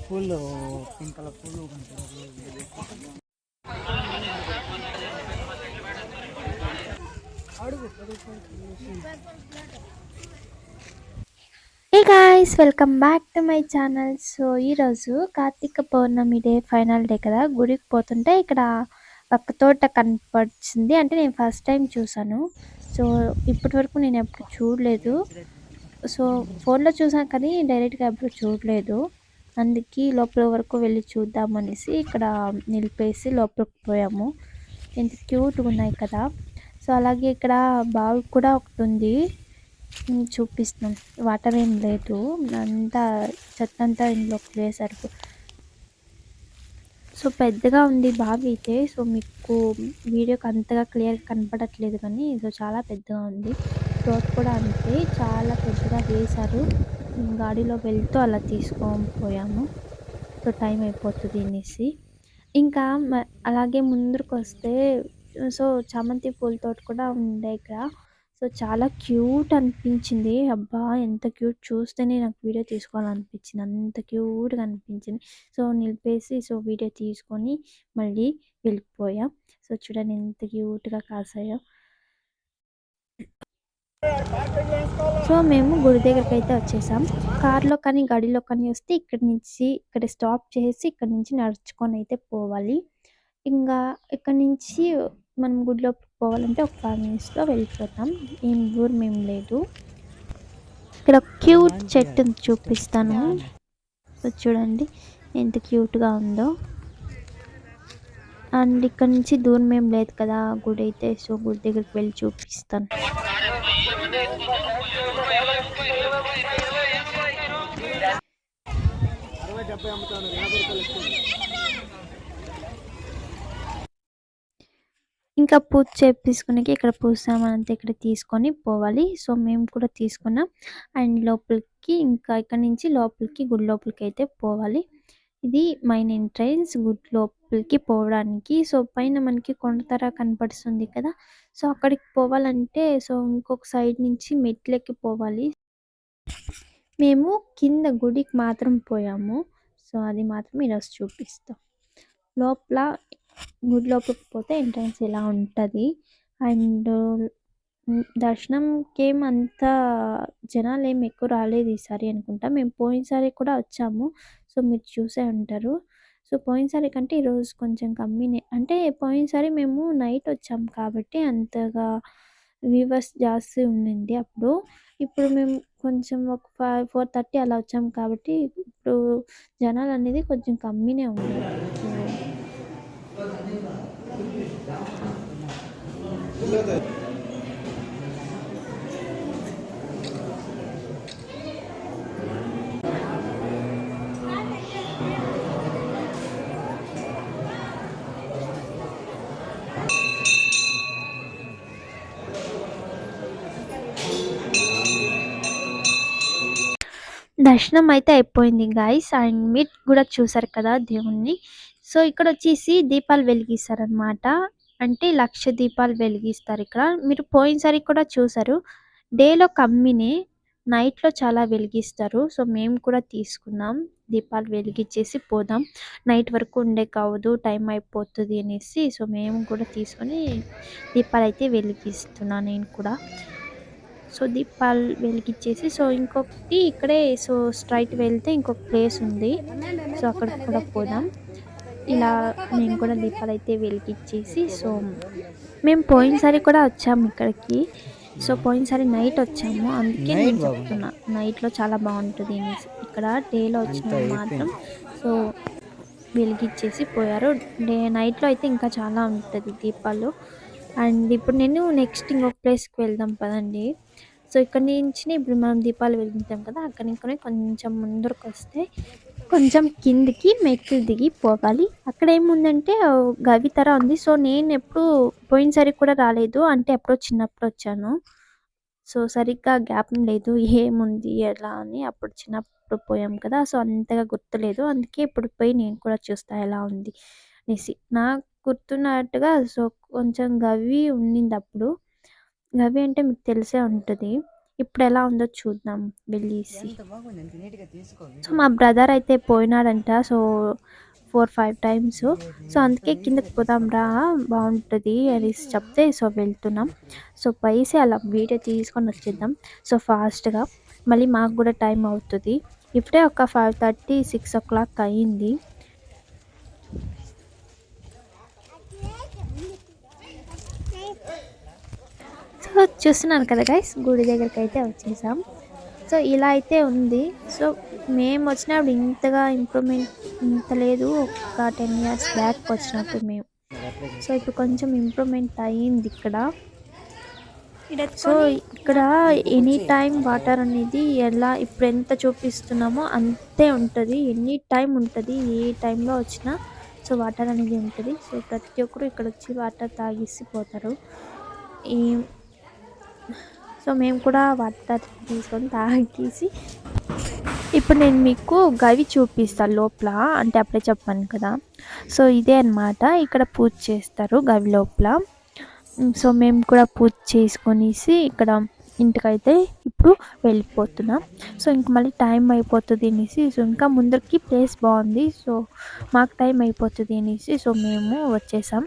పూలు pink colour పూలు hey guys welcome back to my channel so ఈరోజు Karthika Pournami day final day కదా. గుడికి పోతుంటే ఇక్కడ పక్క తోట కనపడుతుంది అంటే నేను ఫస్ట్ టైం చూసాను. సో ఇప్పటి వరకు నేను ఎప్పుడు చూడలేదు. సో ఫోన్లో చూసాను కానీ డైరెక్ట్గా ఎప్పుడు చూడలేదు. అందుకే లోపల వరకు వెళ్ళి చూద్దామనేసి ఇక్కడ నిలిపేసి లోపలికి పోయాము. ఎంత క్యూట్గా ఉన్నాయి కదా. సో అలాగే ఇక్కడ బావి కూడా ఒకటి ఉంది. చూపిస్తున్నాం. వాటర్ ఏం లేదు. అంతా చెత్త అంతా ఇందులోకి వేశారు సో పెద్దగా ఉంది బావి అయితే. సో మీకు వీడియోకి అంతగా క్లియర్ కనపడట్లేదు కానీ సో చాలా పెద్దగా ఉంది. రోడ్ కూడా అంతే చాలా పెద్దగా వేశారు. గాడిలో వెళ్తూ అలా తీసుకొని పోయాము. సో టైం అయిపోతుంది అనేసి. ఇంకా అలాగే ముందుకు వస్తే సో చామంతి పూల తోట కూడా ఉండే ఇక్కడ. సో చాలా క్యూట్ అనిపించింది. అబ్బా! ఎంత క్యూట్. చూస్తేనే నాకు వీడియో తీసుకోవాలనిపించింది. అంత క్యూట్గా అనిపించింది సో నిలిపేసి సో వీడియో తీసుకొని మళ్ళీ వెళ్ళిపోయా. సో చూడండి ఎంత క్యూట్గా కాసాయో సో మేము గుడి దగ్గరికి అయితే వచ్చేసాం. కార్లో కానీ గడిలో కానీ వస్తే ఇక్కడ నుంచి ఇక్కడ స్టాప్ చేసి ఇక్కడ నుంచి నడుచుకొని అయితే పోవాలి. ఇంకా ఇక్కడ నుంచి మనం గుడిలో పోవాలంటే ఒక ఫైవ్ మినిట్స్లో వెళ్ళిపోతాం. ఏం దూరం ఏం లేదు. ఇక్కడ క్యూట్ చెట్టు చూపిస్తాను. చూడండి ఎంత క్యూట్గా ఉందో. అండ్ ఇక్కడ నుంచి దూరం ఏం లేదు కదా గుడి అయితే సో గుడి దగ్గరికి వెళ్ళి చూపిస్తాను. డెబ్బై అమ్ముతాను యాభై రూపాయలు ఇంకా పూజ చేపించుకునేకి ఇక్కడ పూజ సామాన్ ఇక్కడ తీసుకొని పోవాలి. సో మేము కూడా తీసుకున్నాం. అండ్ లోపలికి ఇంకా ఇక్కడ నుంచి లోపలికి గుడి లోపలికి అయితే పోవాలి. ఇది మైన్ ఎంట్రన్స్ గుడి లోపలికి పోవడానికి. సో పైన మనకి కొండతర కనపడుతుంది కదా. సో అక్కడికి పోవాలంటే సో ఇంకొక సైడ్ నుంచి మెట్లకి పోవాలి. మేము కింద గుడికి మాత్రం పోయాము. సో అది మాత్రం ఈరోజు చూపిస్తాం. లోపల గుడి లోపలికి పోతే ఎంట్రన్స్ ఇలా ఉంటుంది? అండ్ దర్శనంకి ఏం అంత జనాలు ఏం ఎక్కువ రాలేదు ఈసారి అనుకుంటా. మేము పోయినసారి కూడా వచ్చాము. సో మీరు చూసే ఉంటారు. సో పోయినసారి కంటే ఈరోజు కొంచెం కమ్మినే. అంటే పోయినసారి మేము నైట్ వచ్చాం కాబట్టి అంతగా వ్యూవర్స్ జాస్తి ఉండింది అప్పుడు. ఇప్పుడు మేము కొంచెం ఒక ఫైవ్ ఫోర్ థర్టీ అలా వచ్చాం కాబట్టి ఇప్పుడు జనాలు అనేది కొంచెం కమ్మినే ఉన్నారు. దర్శనం అయితే అయిపోయింది గాయస్ అండ్ మీరు కూడా చూసారు కదా దేవుణ్ణి. సో ఇక్కడ వచ్చేసి దీపాలు వెలిగిస్తారు అంటే లక్ష దీపాలు వెలిగిస్తారు ఇక్కడ. మీరు పోయినసారి కూడా చూసారు. డేలో కమ్మినే నైట్లో చాలా వెలిగిస్తారు. సో మేము కూడా తీసుకున్నాం. దీపాలు వెలిగించేసి పోదాం. నైట్ వరకు ఉండే కావదు టైం అయిపోతుంది అనేసి. సో మేము కూడా తీసుకొని దీపాలు అయితే వెలిగిస్తున్నాను నేను కూడా. సో దీపాలు వెలిగించేసి సో ఇంకొకటి ఇక్కడే సో స్ట్రైట్ వెళ్తే ఇంకొక ప్లేస్ ఉంది. సో అక్కడ కూడా పోదాం. ఇలా మేము కూడా దీపాలు అయితే వెలిగించేసి సో మేము పోయినసారి కూడా వచ్చాము ఇక్కడికి. సో పోయినసారి నైట్ వచ్చాము. అందుకే నేను. చెప్తున్నా నైట్లో చాలా బాగుంటుంది అనేసి. ఇక్కడ డేలో వచ్చిన మాత్రం. సో వెలిగించేసి పోయారు. డే నైట్లో అయితే ఇంకా చాలా ఉంటుంది దీపాలు. అండ్ ఇప్పుడు నేను నెక్స్ట్ ఇంకొక ప్లేస్కి వెళ్దాం పదండి. సో ఇక్కడ నుంచి ఇప్పుడు మనం దీపాలు వెలిగించాం కదా అక్కడ నుంచి కొంచెం ముందరకు వస్తే కొంచెం కిందికి మెట్లు దిగి పోవాలి. అక్కడ ఏముందంటే గవి తర ఉంది. సో నేను ఎప్పుడు పోయినసారి కూడా రాలేదు. అంటే ఎప్పుడో చిన్నప్పుడు వచ్చాను. సో సరిగ్గా గ్యాప్ లేదు. ఏముంది ఎలా అని అప్పుడు చిన్నప్పుడు పోయాం కదా. సో అంతగా గుర్తులేదు. అందుకే ఇప్పుడు పోయి నేను కూడా చూస్తా ఎలా ఉంది అనేసి. నా గుర్తున్నట్టుగా సో కొంచెం గవి ఉండింది అప్పుడు. గవి అంటే మీకు తెలిసే ఉంటుంది. ఇప్పుడు ఎలా ఉందో చూద్దాం వెళ్ళేసి. సో మా బ్రదర్ అయితే పోయినాడంట so four five times. So అందుకే కిందకి పోదాం రా బాగుంటుంది అని చెప్తే సో వెళ్తున్నాం. సో పైసే అలా వీడియో తీసుకొని వచ్చేద్దాం సో ఫాస్ట్గా. మళ్ళీ మాకు కూడా టైం అవుతుంది. ఇప్పుడే ఒక five thirty six o'clock అయ్యింది సో చూస్తున్నారు కదా గైస్ గుడి దగ్గరికి అయితే వచ్చేసాం. సో ఇలా అయితే ఉంది. సో మేము వచ్చినప్పుడు ఇంతగా ఇంప్రూవ్మెంట్ ఇంత లేదు. ఒక టెన్ ఇయర్స్ బ్యాక్ వచ్చినప్పుడు మేము. సో ఇప్పుడు కొంచెం ఇంప్రూవ్మెంట్ అయ్యింది ఇక్కడ. సో ఇక్కడ ఎనీ టైం వాటర్ అనేది ఎలా ఇప్పుడు ఎంత చూపిస్తున్నామో అంతే ఉంటుంది. ఎనీ టైం ఉంటుంది. ఏ టైంలో వచ్చినా సో వాటర్ అనేది ఉంటుంది. సో ప్రతి ఒక్కరు ఇక్కడ వచ్చి వాటర్ తాగేసి పోతారు. ఈ సో మేము కూడా వాటర్ తీసుకొని తాగేసి ఇప్పుడు నేను మీకు గవి చూపిస్తాను లోపల అంటే అప్పుడే చెప్పాను కదా. సో ఇదే అన్నమాట ఇక్కడ పూజ చేస్తారు గవి లోపల. సో మేము కూడా పూజ చేసుకొనేసి ఇక్కడ ఇంటికైతే ఇప్పుడు వెళ్ళిపోతున్నాం. సో ఇంక మళ్ళీ టైం అయిపోతుంది అనేసి సో ఇంకా ముందరికి ప్లేస్ బాగుంది. సో మాకు టైం అయిపోతుంది అనేసి సో మేము వచ్చేసాం.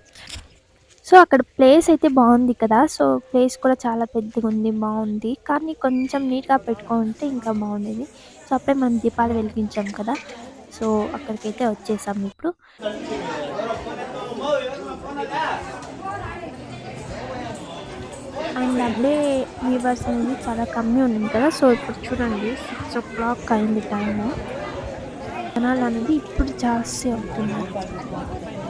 సో అక్కడ ప్లేస్ అయితే బాగుంది కదా. సో ప్లేస్ కూడా చాలా పెద్దగా ఉంది బాగుంది. కానీ కొంచెం నీట్గా పెట్టుకుంటే ఇంకా బాగుండేది. సో అప్పుడే మనం దీపాలు వెలిగించాం కదా. సో అక్కడికైతే వచ్చేసాం ఇప్పుడు. అండ్ అప్పుడే వ్యూవర్స్ అనేది చాలా కమ్మీ ఉంది కదా. సో ఇప్పుడు చూడండి సిక్స్ ఓ క్లాక్ అయింది టైము జనాలు అనేది ఇప్పుడు జాస్తి అవుతున్నారు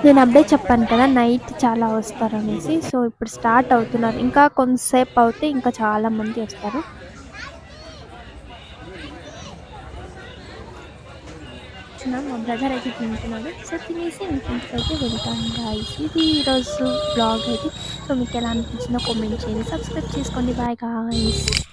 నేను అప్పుడే చెప్పాను కదా నైట్ చాలా వస్తారు అనేసి సో ఇప్పుడు స్టార్ట్ అవుతున్నారు. ఇంకా కొంతసేపు అవుతే ఇంకా చాలా మంది వస్తారు. చూస్తున్నాం మా బ్రదర్ అయితే తింటున్నాడు. సో తినేసి ఇంటికి అయితే వెళ్తాను గాయస్ ఇది ఈరోజు బ్లాగ్ అయితే. సో మీకు ఎలా అనిపించిందో కామెంట్ చేయండి. సబ్స్క్రైబ్ చేసుకోండి. Bye guys